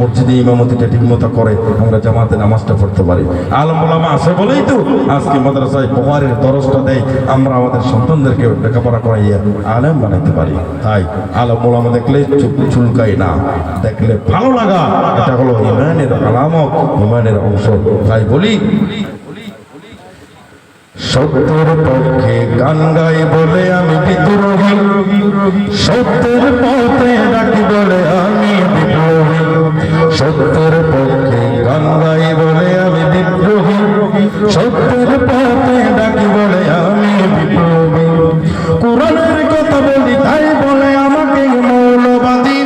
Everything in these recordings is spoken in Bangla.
মসজিদে ইমামতিটা ঠিক মতো করে, আমরা জামাতে নামাজটা পড়তে পারি। আলম ওলামা আছে বলেই তো আজকে মাদ্রাসায় পোহারের দরজটা দেয়, আমরা আমাদের সন্তানদেরকে লেখাপড়া করাইয়া আলেম বানাইতে পারি। তাই আলম ওলামা দেখলে চুলকাই না, দেখলে ভালো লাগা। এটা হলো ইমানের আলামত, ইমানের অংশ। তাই বলি, সত্যের পক্ষে গান গাই বলে আমি বিদ্রোহী। সত্যের পথে ডাকি বলে আমি সত্যের পক্ষে গান গাই বলে আমি বিদ্রোহী। সত্যের পথে ডাকি বলে আমি বিপ্লবী। কোরআনের কথা বলি, তাই বলে আমাকে মৌলবাদী।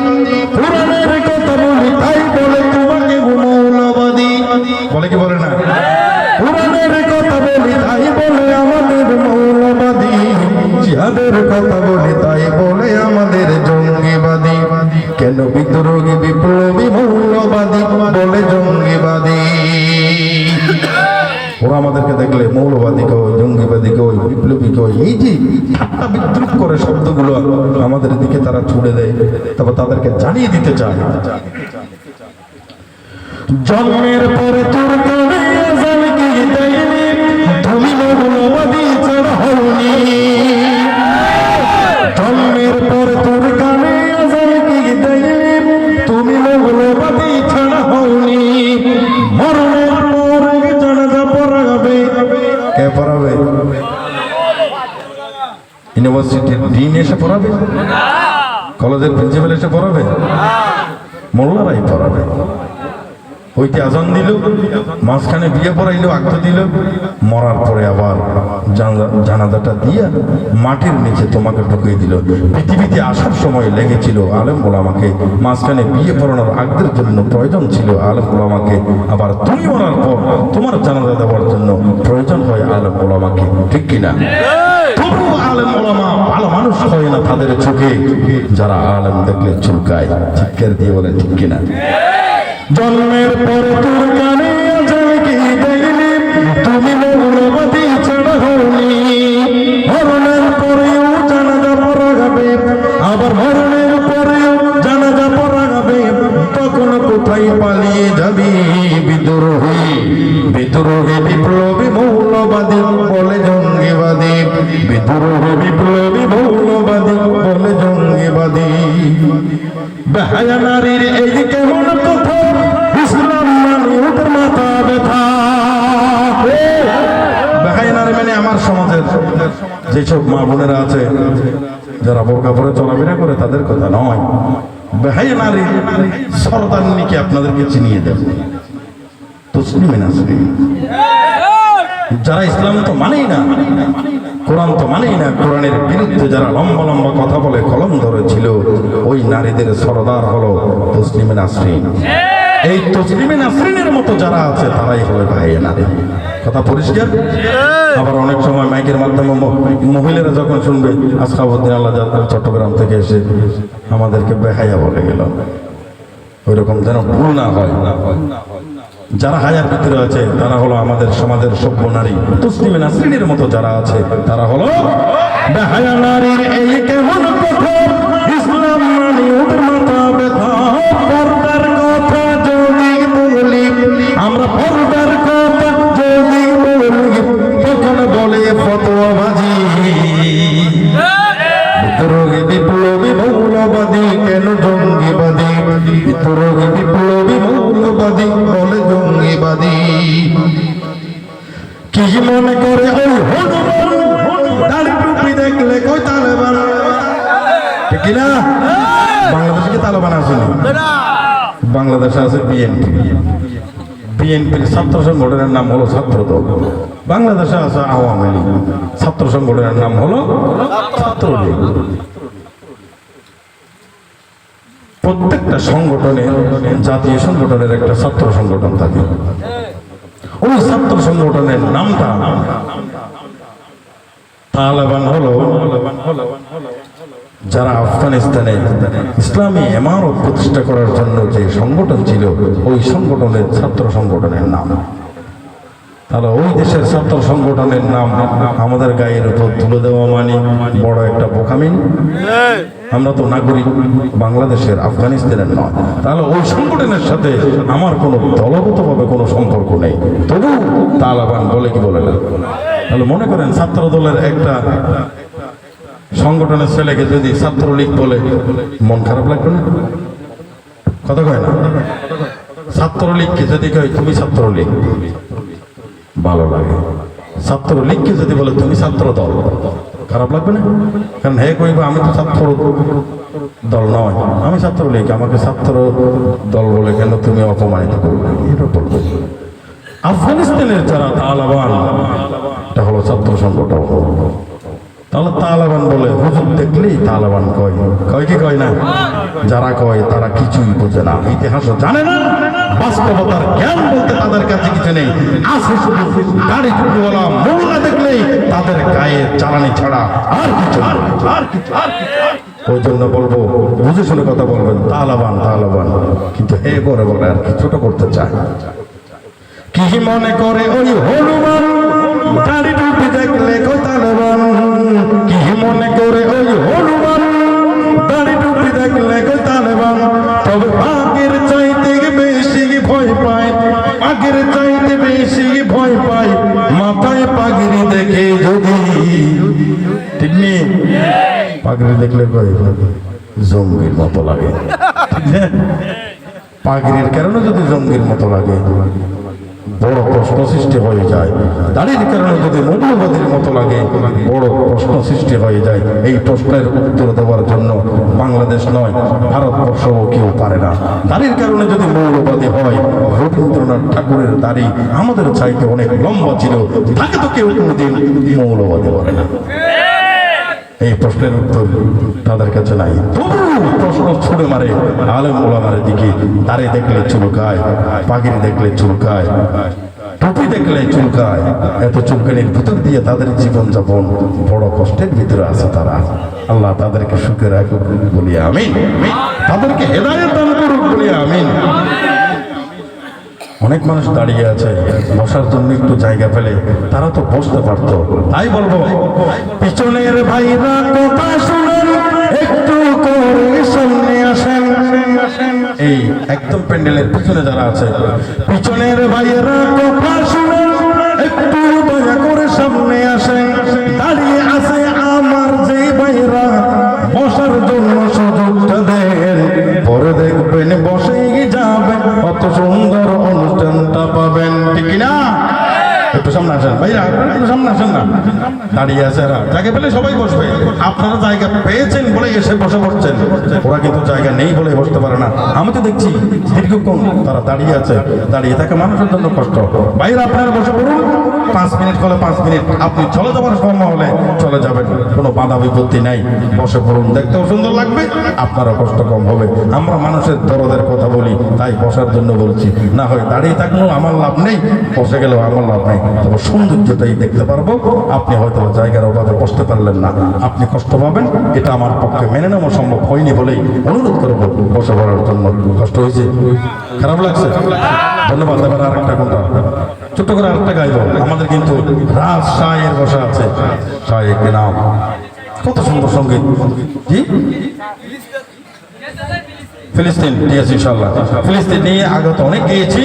কোরআনের কথা বলি, তাই বলে তোমাকে মৌলবাদী। বলে কি বলে না? কোরআনের কথা বলি, তাই বলে আমাদের মৌলবাদী। জিহাদের কথা বলি, তাই বলে আমাদের জঙ্গিবাদী। কেন বিদ্রোহী বিপ্লবী দেখলে মৌলবাদী কই, জঙ্গিবাদী কই, বিপ্লবী কই, এই যে ঠাট্টা বিদ্রুপ করে শব্দগুলো আমাদের দিকে তারা ছুড়ে দেয়, তারপর তাদেরকে জানিয়ে দিতে চায়। জন্মের পরে তোর ইউনিভার্সিটির ডিন এসে পড়াবে? কলেজের প্রিন্সিপাল এসে পড়াবে? মোল্লারাই পড়াবে। ওইতে আজান দিল, মাঝখানে বিয়ে পড়াইলো, আগ্রহ দিল, মরার পরে আবার জানা- জানাজাটা দিয়ে মাটির নিচে তোমাকে ঢুকিয়ে দিল। পৃথিবীতে আসার সময় লেগেছিল আলেম আমাকে মাঝখানে বিয়ে পড়ানোর আগ্রের জন্য প্রয়োজন ছিল আলেম আমাকে আবার তুমি মরার পর তোমার জানাজা দেওয়ার জন্য প্রয়োজন হয় আলেম আমাকে ঠিক কিনা? জন্মের পর তোর কানে যেসব মা বোনেরা আছে, যারা বোরকা পরে চলাফেরা করে, তাদের কথা নয়। বেহায়া নারী সরদারনিকে আপনাদেরকে চিনিয়ে দেব। যারা ইসলাম তো মানেই না, কোরআন তো মানেই না, কোরআনের বিরুদ্ধে যারা লম্বা লম্বা কথা বলে কলম ধরেছিল, ওই নারীদের সরদার হলো তসলিমে নাসরিন। এই তসলিমে নাসরিনের মতো যারা আছে, তারাই হবে ভাই নারী। কথা পরিষ্কার? আবার অনেক সময় মাইকের মাধ্যমে মহিলারা যখন শুনবে আসখাবুদ্দিন আল্লাহ চট্টগ্রাম থেকে এসে আমাদেরকে বেহাইয়া বলে গেল। ওই রকম যেন ভুল না হয়। যারা হায়ার ভিতরে আছে তারা হলো আমাদের সমাজের সভ্য নারী তসলিমে নাসরিনের মতো যারা আছে তারা হলো বেহায়া নারীর এই কেমন কথা? ইসলাম ফতোয়াবাজি বিদ্রোহী বিপ্লবী মৌলবাদী কেন জঙ্গিবাদী? বিদ্রোহী বিপ্লবী মৌলবাদী বলে জঙ্গিবাদী। কি মনে করে ওই হনুমান দেখলে কই তালেবান? ঠিক না বাংলাদেশে কি তালেবান আছে? বাংলাদেশে আছে বিএনপি। বিএনপির ছাত্র সংগঠনের নাম হলো ছাত্র দল। বাংলাদেশে আছে আওয়ামী লীগ। ছাত্র সংগঠনের নাম হলো ছাত্র লীগ প্রত্যেকটা সংগঠনে জাতীয় সংগঠনের একটা ছাত্র সংগঠন থাকে। ওই ছাত্র সংগঠনের নামটা তালেবান হলো। যারা আফগানিস্তানে ইসলামী এমারত প্রতিষ্ঠা করার জন্য যে সংগঠন ছিল, ওই সংগঠনের ছাত্র সংগঠনের নাম। তাহলে ওই দেশের ছাত্র সংগঠনের নাম আমাদের গায়ের উপর তুলে দেওয়া মানে বড় একটা বোকামি আমরা তো নাগরিক, বাংলাদেশের আফগানিস্তানের নয়। তাহলে ওই সংগঠনের সাথে আমার কোনো দলগতভাবে কোনো সম্পর্ক নেই। তবু তালাবান বলে কি বলে না? তাহলে মনে করেন ছাত্র দলের একটা সংগঠনের ছেলেকে যদি ছাত্রলীগ বলে, মন খারাপ লাগবে না? কথা কয় না? ছাত্রলীগকে যদি কয়, তুমি ছাত্রলীগ। ভালো লাগে। ছাত্রলীগকে যদি বলে, তুমি ছাত্র দল খারাপ লাগবে না? কারণ হে কইব, আমি তো ছাত্র দল নয়। আমি ছাত্রলীগ, আমাকে ছাত্র দল বলে কেন তুমি অপমানিত করবে আফগানিস্তানের যারা তালাবান, এটা হলো ছাত্র সংগঠন। তাহলে তালাবান বলে, হুজুর দেখলেই তালাবান কয়। কয় কি কয় না? যারা কয়, তারা কিছুই বোঝে না। ইতিহাস জানে না, বাস্তবতার জ্ঞান বলতে তাদের কাছে কিছু নেই। আছে শুধু গাড়ি টুকুওয়ালা মোল্লা দেখলেই তাদের গায়ে চালানি ছাড়া আর কিছু আর কিছু আর কিছু ওই জন্য বলব, বুঝে শুনে কথা বলবেন, তালাবান তালাবান। কিন্তু এ করে বলে আর কি ছোট করতে চায়। কি মনে করে ওই পাগড়ি দেখে যদি। ঠিক নেই পাগড়ি দেখলে জঙ্গির মতো লাগে? পাগড়ির কারণে যদি জঙ্গির মতো লাগে। বড় প্রশ্ন সৃষ্টি হয়ে যায়। দাড়ির কারণে যদি মৌলবাদীর মতো লাগে, বড় প্রশ্ন সৃষ্টি হয়ে যায়। এই প্রশ্নের উত্তর দেওয়ার জন্য বাংলাদেশ নয় ভারতবর্ষ কেউ পারে না। দাড়ির কারণে যদি মৌলবাদী হয়, রবীন্দ্রনাথ ঠাকুরের দাড়ি আমাদের চাইতে অনেক লম্বা ছিল। তাকে তো কেউ কোনোদিন মৌলবাদী বলে না। এই প্রশ্নের উত্তর তাদের কাছে নাই। প্রশ্ন ছুড়ে মারে, আলেম ওলামারের দিকে। দাঁড়িয়ে দেখলে চুলকায়, পাগিরি দেখলে চুলকায়, টুপি দেখলে চুলকায়। এত চুলকানির ভিতর দিয়ে তাদের জীবন যাপন বড় কষ্টের ভিতরে আছে তারা। আল্লাহ তাদেরকে সুখে রাখুক বলি আমিন। তাদেরকে হেদায়ত দান করুক বলি আমিন। অনেক মানুষ দাঁড়িয়ে আছে, বসার জন্য একটু জায়গা পেলে তারা তো বসতে পারতো। তাই বলব, পিছনের ভাইরা কথা শুনেন, একটু করে সামনে আসেন। এই একদম প্যান্ডেলের পিছনে যারা আছে, পিছনের ভাইয়েরা কথা শুনেন, একটু দয়া করে সামনে আসেন। দাঁড়িয়ে আছে আমার যে ভাইরা বসার জন্য সুযোগটা দেন। পরে দেখবেন বসেই যাবেন সামনে আপনারা সামনে আসেন না দাঁড়িয়ে আছে জায়গা পেলে সবাই বসবে। আপনারা জায়গা পেয়েছেন বলে এসে বসে পড়ছেন। ওরা কিন্তু জায়গা নেই বলে বসতে পারে না। আমি তো দেখছি দীর্ঘক্ষণ তারা দাঁড়িয়ে আছে। দাঁড়িয়ে থাকা মানুষের জন্য কষ্ট। বাইরে আপনারা বসে পড়ুন। পাঁচ মিনিট হলে পাঁচ মিনিট। আপনি চলে যাওয়ার সময় হলে চলে যাবেন। কোনো বাধা বিপত্তি নাই। বসে পড়ুন। দেখতেও সুন্দর লাগবে। আপনারও কষ্ট কম হবে। আমরা মানুষের দরদের কথা বলি। তাই বসার জন্য বলছি। না হয় দাঁড়িয়ে থাকলেও আমার লাভ নেই, বসে গেলেও আমার লাভ নেই। তবে সৌন্দর্যটাই দেখতে পারব। আপনি হয়তো জায়গার অভাবে বসতে পারলেন না। আপনি কষ্ট পাবেন। এটা আমার পক্ষে মেনে নেওয়া সম্ভব হয়নি বলেই অনুরোধ করব বসে পড়ার জন্য। কষ্ট হয়েছে? খারাপ লাগছে? ধন্যবাদ। এবার আর একটা কোনটা ছোট্ট করে আরেকটা গাইব। আমাদের কিন্তু রাজ শাহের বসা আছে। শাহের নাম? কত সুন্দর সংগীত। জি? ফিলিস্তিন। ঠিক আছে ইনশাল্লাহ ফিলিস্তিন নিয়ে আগত অনেক গিয়েছি।